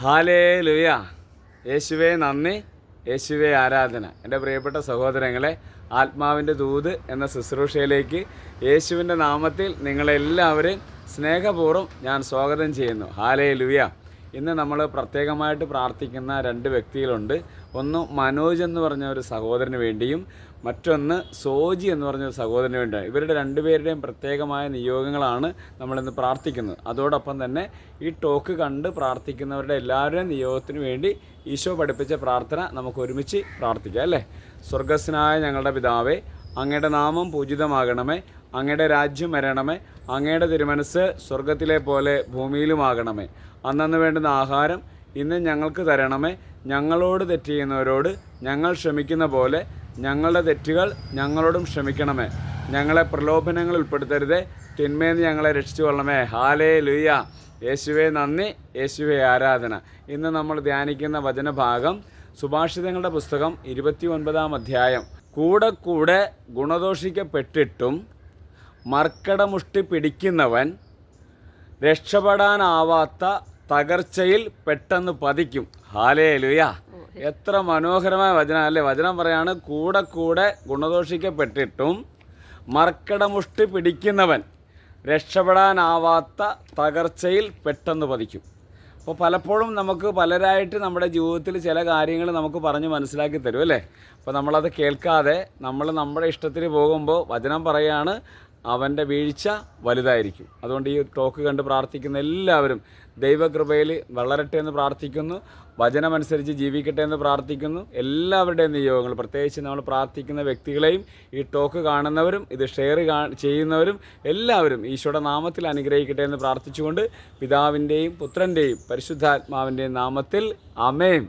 ഹാലേ ലുയ യേശുവേ നന്ദി. യേശുവേ ആരാധന. എന്റെ പ്രിയപ്പെട്ട സഹോദരങ്ങളെ ആത്മാവിന്റെ ദൂത് എന്ന ശുശ്രൂഷയിലേക്ക് യേശുവിന്റെ നാമത്തിൽ നിങ്ങളെല്ലാവരെയും സ്നേഹപൂർവം ഞാൻ സ്വാഗതം ചെയ്യുന്നു. ഹാലേ ലുയ ഇന്ന് നമ്മൾ പ്രത്യേകമായിട്ട് പ്രാർത്ഥിക്കുന്ന രണ്ട് വ്യക്തികളുണ്ട്. ഒന്ന് മനോജ് എന്ന് പറഞ്ഞ ഒരു സഹോദരന് വേണ്ടിയും മറ്റൊന്ന് സോജി എന്ന് പറഞ്ഞ ഒരു സഹോദരന് വേണ്ടിയാണ് ഇവരുടെ രണ്ടുപേരുടെയും പ്രത്യേകമായ നിയോഗങ്ങളാണ് നമ്മളിന്ന് പ്രാർത്ഥിക്കുന്നത്. അതോടൊപ്പം തന്നെ ഈ ടോക്ക് കണ്ട് പ്രാർത്ഥിക്കുന്നവരുടെ എല്ലാവരുടെയും നിയോഗത്തിന് വേണ്ടി ഈശോ പഠിപ്പിച്ച പ്രാർത്ഥന നമുക്ക് ഒരുമിച്ച് പ്രാർത്ഥിക്കാം അല്ലേ? സ്വർഗസ്നായ ഞങ്ങളുടെ പിതാവേ അങ്ങയുടെ നാമം പൂജിതമാകണമേ. അങ്ങയുടെ രാജ്യം വരണമേ അങ്ങയുടെ തിരുമനസ് സ്വർഗത്തിലെ പോലെ ഭൂമിയിലുമാകണമേ. അന്നന്ന് വേണ്ടുന്ന ആഹാരം ഇന്ന് ഞങ്ങൾക്ക് തരണമേ. ഞങ്ങളോട് തെറ്റ് ചെയ്യുന്നവരോട് ഞങ്ങൾ ക്ഷമിക്കുന്ന പോലെ ഞങ്ങളുടെ തെറ്റുകൾ ഞങ്ങളോടും ക്ഷമിക്കണമേ. ഞങ്ങളെ പ്രലോഭനങ്ങൾ ഉൾപ്പെടുത്തരുതേ. തിന്മേന്ന് ഞങ്ങളെ രക്ഷിച്ചു കൊള്ളണമേ. ഹാലേ ലുയ്യ യേശുവെ നന്ദി. യേശുവെ ആരാധന. ഇന്ന് നമ്മൾ ധ്യാനിക്കുന്ന വചനഭാഗം സുഭാഷിതങ്ങളുടെ പുസ്തകം ഇരുപത്തി ഒൻപതാം അധ്യായം. കൂടെ കൂടെ ഗുണദോഷിക്കപ്പെട്ടിട്ടും മർക്കടമുഷ്ടി പിടിക്കുന്നവൻ രക്ഷപ്പെടാനാവാത്ത തകർച്ചയിൽ പെട്ടെന്ന് പതിക്കും. ഹാലേ ലുയ എത്ര മനോഹരമായ വചനം അല്ലേ? വചനം പറയാണ് കൂടെ കൂടെ ഗുണദോഷിക്കപ്പെട്ടിട്ടും മർക്കടമുഷ്ടി പിടിക്കുന്നവൻ രക്ഷപ്പെടാനാവാത്ത തകർച്ചയിൽ പെട്ടെന്ന് പതിക്കും. അപ്പോൾ പലപ്പോഴും നമുക്ക് പലരായിട്ട് നമ്മുടെ ജീവിതത്തിൽ ചില കാര്യങ്ങൾ നമുക്ക് പറഞ്ഞ് മനസ്സിലാക്കി തരും അല്ലേ? അപ്പോൾ നമ്മളത് കേൾക്കാതെ നമ്മൾ നമ്മുടെ ഇഷ്ടത്തിന് പോകുമ്പോൾ വചനം പറയാണ് അവന്റെ വീഴ്ച വലുതായിരിക്കും. അതുകൊണ്ട് ഈ ടോക്ക് കണ്ട് പ്രാർത്ഥിക്കുന്ന എല്ലാവരും ദൈവകൃപയിൽ വളരട്ടെ എന്ന് പ്രാർത്ഥിക്കുന്നു. വചനമനുസരിച്ച് ജീവിക്കട്ടെ എന്ന് പ്രാർത്ഥിക്കുന്നു. എല്ലാവരുടെയും നിയോഗങ്ങൾ പ്രത്യേകിച്ച് നമ്മൾ പ്രാർത്ഥിക്കുന്ന വ്യക്തികളെയും ഈ ടോക്ക് കാണുന്നവരും ഇത് ഷെയർ ചെയ്യുന്നവരും എല്ലാവരും ഈശോയുടെ നാമത്തിൽ അനുഗ്രഹിക്കട്ടെ എന്ന് പ്രാർത്ഥിച്ചുകൊണ്ട് പിതാവിന്റെയും പുത്രന്റെയും പരിശുദ്ധാത്മാവിന്റെയും നാമത്തിൽ അമേം